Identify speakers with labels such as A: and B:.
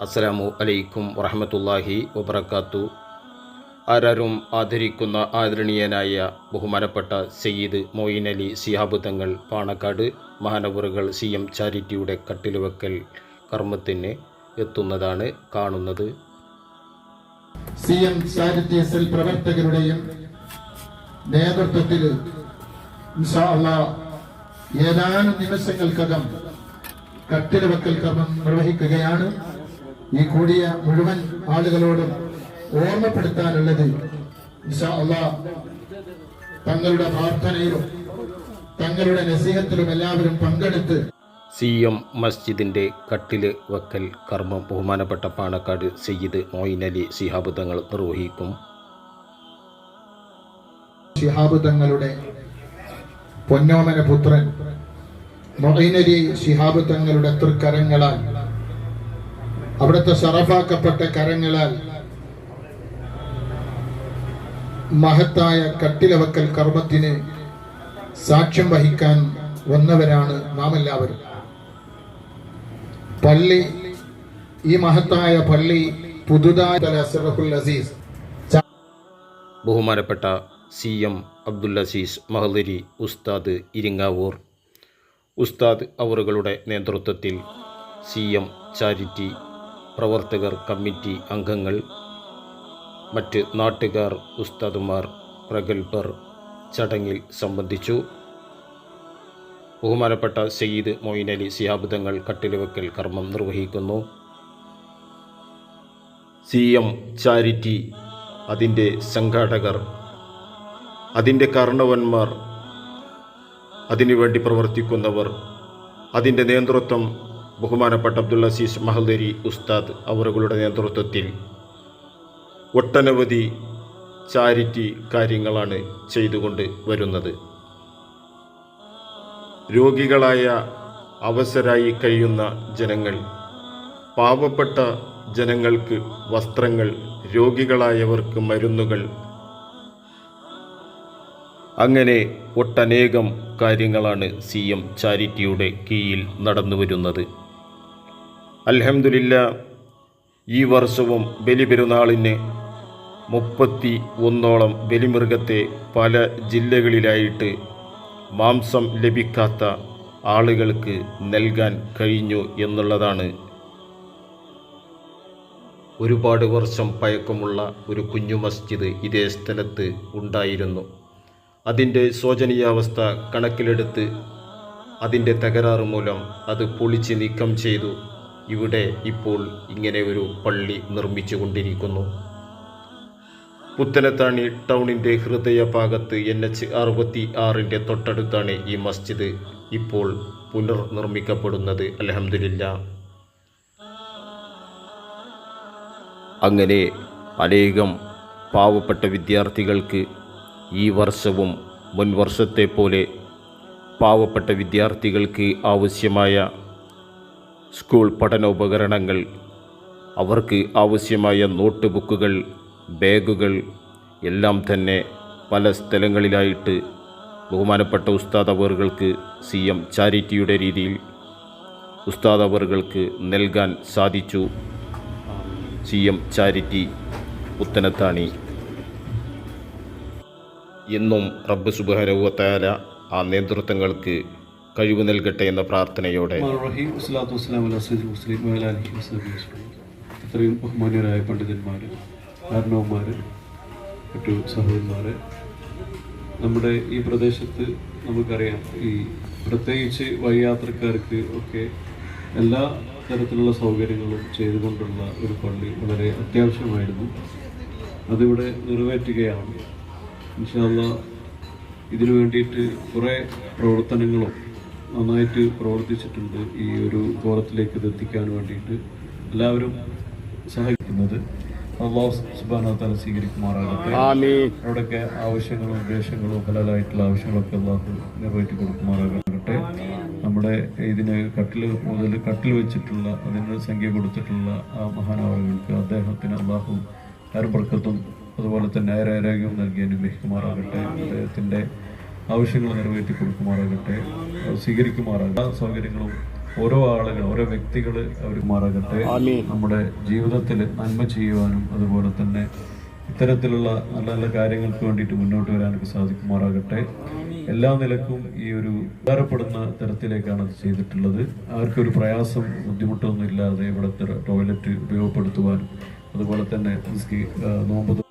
A: അസ്സലാമു അലൈക്കും വറഹമത്തല്ലാഹി വബർക്കാത്തു ആരാരും ആദരിക്കുന്ന ആദരണീയനായ ബഹുമാനപ്പെട്ട സയ്യിദ് മൊയ്ൻ അലി സിഹാബ് തങ്ങൾ പാണക്കാട് മഹാനവറുകൾ സി എം ചാരിറ്റിയുടെ കട്ടിലുവക്കൽ കർമ്മത്തിന് എത്തുന്നതാണ് കാണുന്നത്.
B: സി എം ചാരിറ്റി സെൽ പ്രവർത്തകരുടെയും നേതൃത്വത്തിൽ ഏതാനും നിമിഷങ്ങൾക്കകം കട്ടിലവക്കൽ കർമ്മം നിർവഹിക്കുകയാണ്. ഈ കൂടിയ മുഴുവൻ ആളുകളോടും ഓർമ്മപ്പെടുത്താനുള്ളത് തങ്ങളുടെ പ്രാർത്ഥനയിലും തങ്ങളുടെ നസീഹത്തിലും എല്ലാവരും പങ്കെടുത്ത്
A: സി എം മസ്ജിദിന്റെ കട്ടിൽ വെക്കൽ കർമ്മം ബഹുമാനപ്പെട്ട പാണക്കാട് സയ്യിദ് മൊയ്നലി തങ്ങൾ നിർവഹിക്കും.
B: ശിഹാബ് തങ്ങളുടെ പൊന്നോമന പുത്രൻ മൊയ്നലി ശിഹാബ് തങ്ങളുടെ തൃക്കരങ്ങളാൽ അവിടുത്തെ ഷറഫാക്കപ്പെട്ട കരങ്ങളാൽ മഹത്തായ കട്ടിലവക്കൽ കർമ്മത്തിന് സാക്ഷ്യം വഹിക്കാൻ വന്നവരാണ് നാം എല്ലാവരും പള്ളി ഈ മഹത്തായ പള്ളി പുതുതായ അസീസ്.
A: ബഹുമാനപ്പെട്ട സി എം അബ്ദുൽ അസീസ് മഹദരി ഉസ്താദ് ഇരിങ്ങാവൂർ. ഉസ്താദ് അവറുകളുടെ നേതൃത്വത്തിൽ സി എം ചാരിറ്റി പ്രവർത്തകർ കമ്മിറ്റി അംഗങ്ങൾ മറ്റ് നാട്ടുകാർ ഉസ്താദുമാർ പ്രഗത്ഭർ ചടങ്ങിൽ സംബന്ധിച്ചു. ബഹുമാനപ്പെട്ട സയ്യിദ് മൊയ്ൻ അലി സിഹാബ് തങ്ങൾ കർമ്മം നിർവഹിക്കുന്നു. സി എം ചാരിറ്റി അതിന്റെ സംഘാടകർ അതിന്റെ കർണവന്മാർ അതിനുവേണ്ടി പ്രവർത്തിക്കുന്നവർ അതിന്റെ നേതൃത്വം ബഹുമാനപ്പെട്ട അബ്ദുൽ അസീസ് മഹദരി ഉസ്താദ് അവറുകളുടെ നേതൃത്വത്തിൽ ഒട്ടനവധി ചാരിറ്റി കാര്യങ്ങളാണ് ചെയ്തുകൊണ്ട് വരുന്നത്. രോഗികളായ അവസരായി കഴിയുന്ന ജനങ്ങൾ പാവപ്പെട്ട ജനങ്ങൾക്ക് വസ്ത്രങ്ങൾ രോഗികളായവർക്ക് മരുന്നുകൾ അങ്ങനെ ഒട്ടനേകം കാര്യങ്ങളാണ് സി എം ചാരിറ്റിയുടെ കീഴിൽ നടന്നു വരുന്നത് അൽഹംദുലില്ല ഈ വർഷവും ബലിപെരുന്നാളിന് മുപ്പത്തി ഒന്നോളം ബലിമൃഗത്തെ പല ജില്ലകളിലായിട്ട് മാംസം ലഭിക്കാത്ത ആളുകൾക്ക് നൽകാൻ കഴിഞ്ഞു എന്നുള്ളതാണ്. ഒരുപാട് വർഷം പഴക്കമുള്ള ഒരു കുഞ്ഞു മസ്ജിദ് ഇതേ സ്ഥലത്ത് ഉണ്ടായിരുന്നു. അതിന്റെ ശോചനീയാവസ്ഥ കണക്കിലെടുത്ത് അതിന്റെ തകരാറ് മൂലം അത് പൊളിച്ച് നീക്കം ചെയ്തു. ഇവിടെ ഇപ്പോൾ ഇങ്ങനെ ഒരു പള്ളി നിർമ്മിച്ചു കൊണ്ടിരിക്കുന്നു. പുത്തനത്താണി ടൗണിന്റെ ഹൃദയഭാഗത്ത് എൻ എച്ച് അറുപത്തി ആറിന്റെ തൊട്ടടുത്താണ് ഈ മസ്ജിദ് ഇപ്പോൾ പുനർനിർമ്മിക്കപ്പെടുന്നത്. അലഹമില്ല അങ്ങനെ അനേകം പാവപ്പെട്ട വിദ്യാർത്ഥികൾക്ക് ഈ വർഷവും മുൻവർഷത്തെ പോലെ പാവപ്പെട്ട വിദ്യാർത്ഥികൾക്ക് ആവശ്യമായ സ്കൂൾ പഠനോപകരണങ്ങൾ അവർക്ക് ആവശ്യമായ നോട്ട് ബുക്കുകൾ ബാഗുകൾ എല്ലാം തന്നെ പല സ്ഥലങ്ങളിലായിട്ട് ബഹുമാനപ്പെട്ട ഉസ്താദ് അവറുകൾക്ക് സി എം ചാരിറ്റിയുടെ രീതിയിൽ ഉസ്താദ് അവറുകൾക്ക് നൽകാൻ സാധിച്ചു. സി എം ചാരിറ്റി പുത്തനത്താണി എന്നും റബ്ബ് സുബഹരവത്തായ ആ നേതൃത്വങ്ങൾക്ക് കഴിവ് നൽകട്ടെ എന്ന പ്രാർത്ഥനയോടെ.
C: ഇത്രയും ബഹുമാന്യരായ പണ്ഡിതന്മാർ കാരണവന്മാർ മറ്റു സഹോദരന്മാർ നമ്മുടെ ഈ പ്രദേശത്ത് നമുക്കറിയാം ഈ പ്രത്യേകിച്ച് വഴിയാത്രക്കാർക്ക് ഒക്കെ എല്ലാ തരത്തിലുള്ള സൗകര്യങ്ങളും ചെയ്തുകൊണ്ടുള്ള ഒരു പള്ളി വളരെ അത്യാവശ്യമായിരുന്നു. അതിവിടെ നിറവേറ്റുകയാണ്. ഇൻഷാല്ല ഇതിനു വേണ്ടിയിട്ട് കുറേ പ്രവർത്തനങ്ങളും നന്നായിട്ട് പ്രവർത്തിച്ചിട്ടുണ്ട് ഈ ഒരു ഫോറത്തിലേക്ക് ഇത് എത്തിക്കാൻ വേണ്ടിയിട്ട്. എല്ലാവരും സഹായിക്കുന്നത് അള്ളാഹു സ്വീകരിക്കുമാറാകട്ടെ. അവിടെയൊക്കെ ആവശ്യങ്ങളും ഉദ്ദേശങ്ങളും ഹലാലായിട്ടുള്ള ആവശ്യങ്ങളൊക്കെ അള്ളാഹു നിറവേറ്റി കൊടുക്കുമാറാകട്ടെ. നമ്മുടെ ഇതിന് കട്ടിൽ മുതൽ കട്ടിൽ വെച്ചിട്ടുള്ള അതിന് സംഖ്യ കൊടുത്തിട്ടുള്ള ആ മഹാനാവുകൾക്ക് അദ്ദേഹത്തിന് അള്ളാഹു ഹർബർക്കത്തും അതുപോലെ തന്നെ ആരോഗ്യവും നൽകി അനുഗ്രഹിക്കുമാറാകട്ടെ. അദ്ദേഹത്തിന്റെ ആവശ്യങ്ങൾ നിറവേറ്റി കൊടുക്കുമാറാകട്ടെ സ്വീകരിക്കുമാറാകട്ടെ. എല്ലാ സൗകര്യങ്ങളും ഓരോ ആളുകൾ ഓരോ വ്യക്തികൾ അവർ മാറാകട്ടെ. നമ്മുടെ ജീവിതത്തിൽ നന്മ ചെയ്യുവാനും അതുപോലെ തന്നെ ഇത്തരത്തിലുള്ള നല്ല നല്ല കാര്യങ്ങൾക്ക് വേണ്ടിയിട്ട് മുന്നോട്ട് വരാനൊക്കെ സാധിക്കുമാറാകട്ടെ. എല്ലാ നിലക്കും ഈ ഒരു ഉപകാരപ്പെടുന്ന തരത്തിലേക്കാണ് അത് ചെയ്തിട്ടുള്ളത്. ആർക്കൊരു പ്രയാസം ബുദ്ധിമുട്ടൊന്നും ഇല്ലാതെ ഇവിടുത്തെ ടോയ്ലറ്റ് ഉപയോഗപ്പെടുത്തുവാനും അതുപോലെ തന്നെ നോമ്പ്